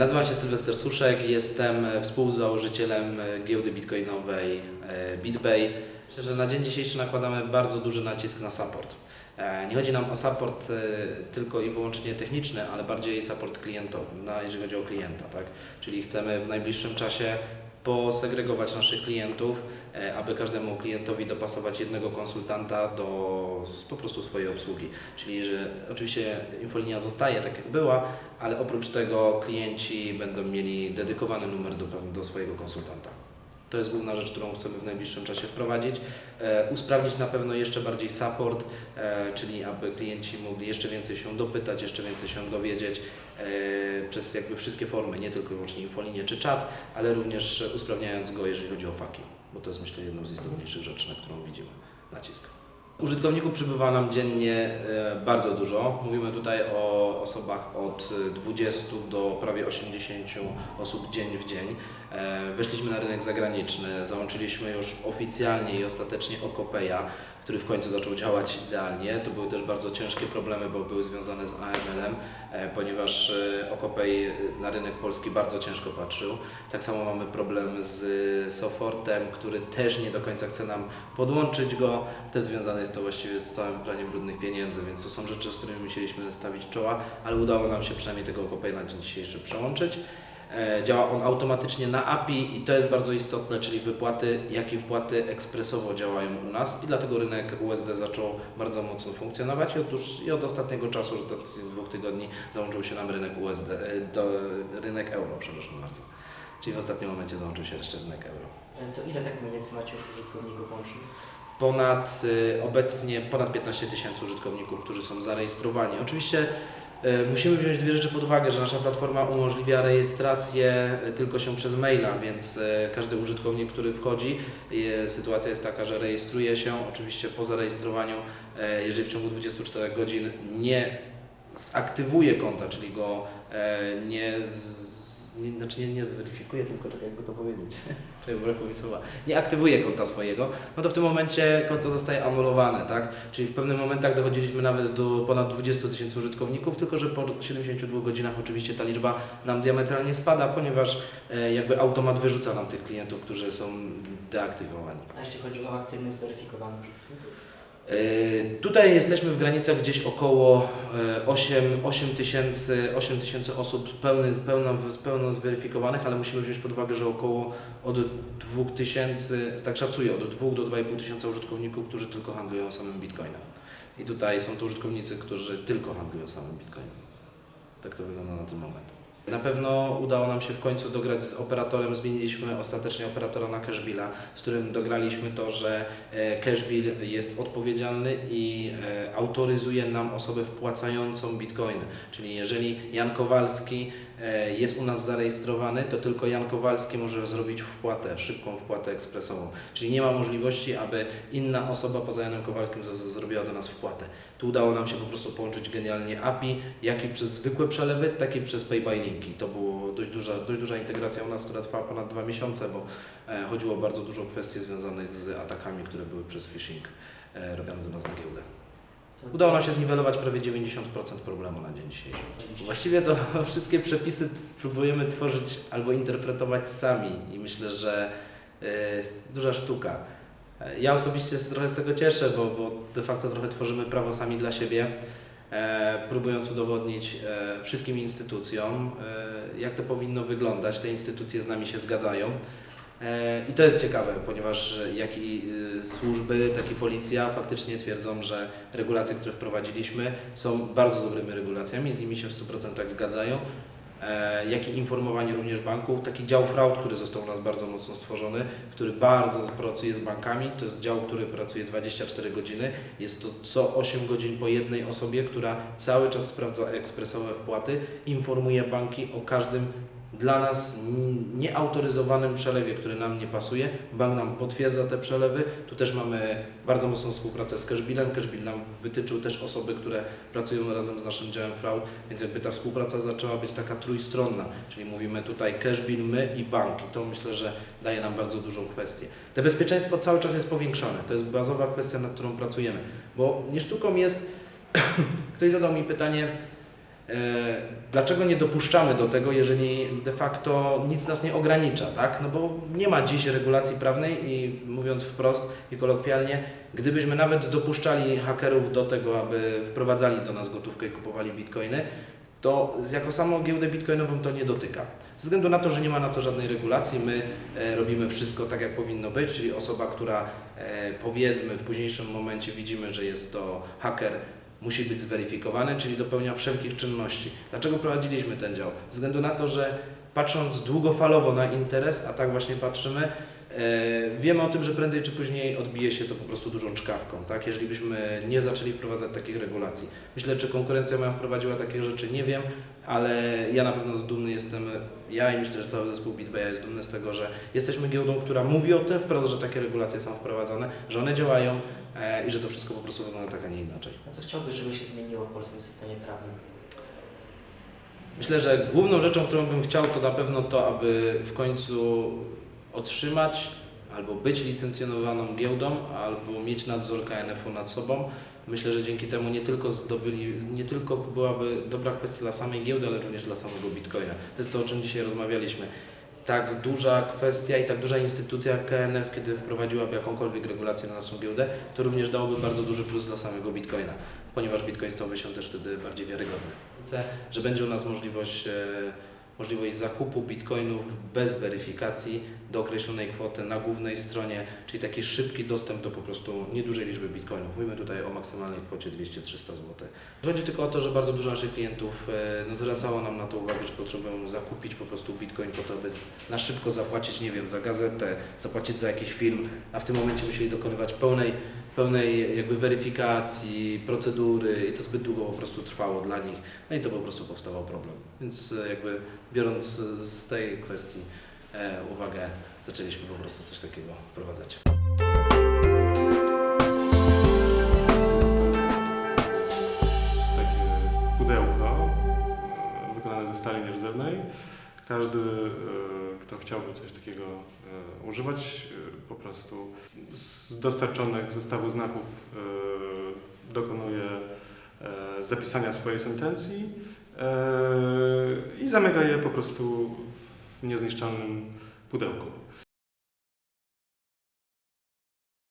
Nazywam się Sylwester Suszek, jestem współzałożycielem e, giełdy bitcoinowej e, BitBay. Myślę, że na dzień dzisiejszy nakładamy bardzo duży nacisk na support. E, Nie chodzi nam o support e, tylko i wyłącznie techniczny, ale bardziej support klientowy, na- jeżeli chodzi o klienta. Tak? Czyli chcemy w najbliższym czasie posegregować naszych klientów, e, aby każdemu klientowi dopasować jednego konsultanta do po prostu swojej obsługi. Czyli że oczywiście infolinia zostaje tak jak była, ale oprócz tego klienci będą mieli dedykowany numer do, do swojego konsultanta. To jest główna rzecz, którą chcemy w najbliższym czasie wprowadzić. E, usprawnić na pewno jeszcze bardziej support, e, czyli aby klienci mogli jeszcze więcej się dopytać, jeszcze więcej się dowiedzieć e, przez jakby wszystkie formy, nie tylko wyłącznie infolinię czy czat, ale również usprawniając go, jeżeli chodzi o faki, bo to jest myślę jedną z istotniejszych rzeczy, na którą widzimy nacisk. Użytkowników przybywa nam dziennie bardzo dużo. Mówimy tutaj o osobach od e, 20 do prawie 80 osób dzień w dzień. E, Weszliśmy na rynek zagraniczny, załączyliśmy już oficjalnie i ostatecznie Okopeja, który w końcu zaczął działać idealnie. To były też bardzo ciężkie problemy, bo były związane z AML-em, e, ponieważ e, Okopej na rynek polski bardzo ciężko patrzył. Tak samo mamy problem z Sofortem, który też nie do końca chce nam podłączyć go. Też związane jest to właściwie z całym praniem brudnych pieniędzy, więc to są rzeczy, z którymi musieliśmy stawić czoła, ale udało nam się przynajmniej tego Okopej na dzień dzisiejszy przełączyć. E, Działa on automatycznie na API i to jest bardzo istotne, czyli wypłaty, jak i wpłaty ekspresowo działają u nas i dlatego rynek USD zaczął bardzo mocno funkcjonować i, otóż, i od ostatniego czasu, od dwóch tygodni załączył się nam rynek USD, e, do, rynek euro, przepraszam bardzo. Czyli w ostatnim momencie załączył się jeszcze rynek euro. E, To ile tak mniej więcej macie już użytkowników łącznie? ponad y, obecnie ponad 15 tysięcy użytkowników, którzy są zarejestrowani. Oczywiście musimy wziąć dwie rzeczy pod uwagę, że nasza platforma umożliwia rejestrację y, tylko się przez maila, więc y, każdy użytkownik, który wchodzi, sytuacja jest taka, że rejestruje się, oczywiście po zarejestrowaniu, jeżeli w ciągu 24 godzin nie zaktywuje konta, czyli go nie, nie, znaczy nie, nie zweryfikuje, tylko tak jakby to powiedzieć, brakuje mi słowa, nie aktywuje konta swojego, no to w tym momencie konto zostaje anulowane, tak? Czyli w pewnych momentach dochodziliśmy nawet do ponad 20 tysięcy użytkowników, tylko że po 72 godzinach oczywiście ta liczba nam diametralnie spada, ponieważ e, jakby automat wyrzuca nam tych klientów, którzy są deaktywowani. A jeśli chodzi o aktywnych, zweryfikowanych użytkowników? E, Tutaj jesteśmy w granicach gdzieś około e, 8, 8 tysięcy 8 tysięcy osób pełny, pełno, pełno zweryfikowanych, ale musimy wziąć pod uwagę, że około od 2 tysięcy, tak szacuję, od 2 do 2,5 tysiąca użytkowników, którzy tylko handlują samym bitcoinem. I tutaj są to użytkownicy, którzy tylko handlują samym bitcoinem. Tak to wygląda na ten moment. Na pewno udało nam się w końcu dograć z operatorem, zmieniliśmy ostatecznie operatora na Cashbilla, z którym dograliśmy to, że e, Cashbill jest odpowiedzialny i e, autoryzuje nam osobę wpłacającą bitcoiny. Czyli jeżeli Jan Kowalski jest u nas zarejestrowany, to tylko Jan Kowalski może zrobić wpłatę, szybką wpłatę ekspresową. Czyli nie ma możliwości, aby inna osoba poza Janem Kowalskim zrobiła do nas wpłatę. Tu udało nam się po prostu połączyć genialnie API, jak i przez zwykłe przelewy, tak i przez pay linki. To była dość duża, dość duża integracja u nas, która trwała ponad dwa miesiące, bo e, chodziło o bardzo dużo kwestii związanych z atakami, które były przez phishing e, robione do nas na giełdę. To Udało nam się zniwelować prawie 90% problemu na dzień dzisiejszy. Właściwie to wszystkie przepisy próbujemy tworzyć albo interpretować sami i myślę, że e, duża sztuka. E, Ja osobiście trochę z tego cieszę, bo, bo de facto trochę tworzymy prawo sami dla siebie, e, próbując udowodnić e, wszystkim instytucjom, e, jak to powinno wyglądać. Te instytucje z nami się zgadzają. E, I to jest ciekawe, ponieważ e, jak i y, służby, tak i policja faktycznie twierdzą, że regulacje, które wprowadziliśmy są bardzo dobrymi regulacjami, z nimi się w 100% zgadzają. E, Jak i informowanie również banków. Taki dział fraud, który został u nas bardzo mocno stworzony, który bardzo pracuje z bankami. To jest dział, który pracuje 24 godziny. Jest to co 8 godzin po jednej osobie, która cały czas sprawdza ekspresowe wpłaty, informuje banki o każdym dla nas nieautoryzowanym przelewie, który nam nie pasuje. Bank nam potwierdza te przelewy. Tu też mamy bardzo mocną współpracę z Cashbillem. Cashbill nam wytyczył też osoby, które pracują razem z naszym działem fraud, więc jakby ta współpraca zaczęła być taka trójstronna, czyli mówimy tutaj Cashbill, my i bank i to myślę, że daje nam bardzo dużą kwestię. Te bezpieczeństwo cały czas jest powiększane. To jest bazowa kwestia, nad którą pracujemy, bo nie sztuką jest, ktoś zadał mi pytanie, Dlaczego nie dopuszczamy do tego, jeżeli de facto nic nas nie ogranicza, tak? No bo nie ma dziś regulacji prawnej i mówiąc wprost i kolokwialnie, gdybyśmy nawet dopuszczali hakerów do tego, aby wprowadzali do nas gotówkę i kupowali bitcoiny, to jako samą giełdę bitcoinową to nie dotyka. Ze względu na to, że nie ma na to żadnej regulacji, my e, robimy wszystko tak, jak powinno być, czyli osoba, która e, powiedzmy w późniejszym momencie widzimy, że jest to haker, musi być zweryfikowany, czyli dopełnia wszelkich czynności. Dlaczego prowadziliśmy ten dział? Ze względu na to, że patrząc długofalowo na interes, a tak właśnie patrzymy, e, wiemy o tym, że prędzej czy później odbije się to po prostu dużą czkawką, tak? Jeżeli byśmy nie zaczęli wprowadzać takich regulacji. Myślę, czy konkurencja moja wprowadziła takie rzeczy, nie wiem, ale ja na pewno dumny jestem, ja i myślę, że cały zespół BitBaya jest dumny z tego, że jesteśmy giełdą, która mówi o tym wprost, że takie regulacje są wprowadzane, że one działają i że to wszystko po prostu wygląda tak, a nie inaczej. A co chciałbyś, żeby się zmieniło w polskim systemie prawnym? Myślę, że główną rzeczą, którą bym chciał, to na pewno to, aby w końcu otrzymać albo być licencjonowaną giełdą, albo mieć nadzór KNF-u nad sobą. Myślę, że dzięki temu nie tylko zdobyli, nie tylko byłaby dobra kwestia dla samej giełdy, ale również dla samego Bitcoina. To jest to, o czym dzisiaj rozmawialiśmy. Tak duża kwestia i tak duża instytucja jak KNF, kiedy wprowadziłaby jakąkolwiek regulację na naszą giełdę, to również dałoby bardzo duży plus dla samego Bitcoina, ponieważ Bitcoin stałby się też wtedy bardziej wiarygodny. Że będzie u nas możliwość, e, możliwość zakupu bitcoinów bez weryfikacji do określonej kwoty na głównej stronie, czyli taki szybki dostęp do po prostu niedużej liczby bitcoinów. Mówimy tutaj o maksymalnej kwocie 200-300 zł. Chodzi tylko o to, że bardzo dużo naszych klientów e, no, zwracało nam na to uwagę, że potrzebują zakupić po prostu bitcoin po to, by na szybko zapłacić, nie wiem, za gazetę, zapłacić za jakiś film, a w tym momencie musieli dokonywać pełnej pełnej jakby weryfikacji, procedury i to zbyt długo po prostu trwało dla nich. No i to po prostu powstawał problem. Więc e, jakby biorąc e, z tej kwestii e, uwagę, zaczęliśmy po prostu coś takiego wprowadzać. takie pudełko e, wykonane ze stali nierdzewnej. Każdy, kto chciałby coś takiego używać, po prostu z dostarczonych zestawu znaków dokonuje zapisania swojej sentencji i zamyka je po prostu w niezniszczalnym pudełku.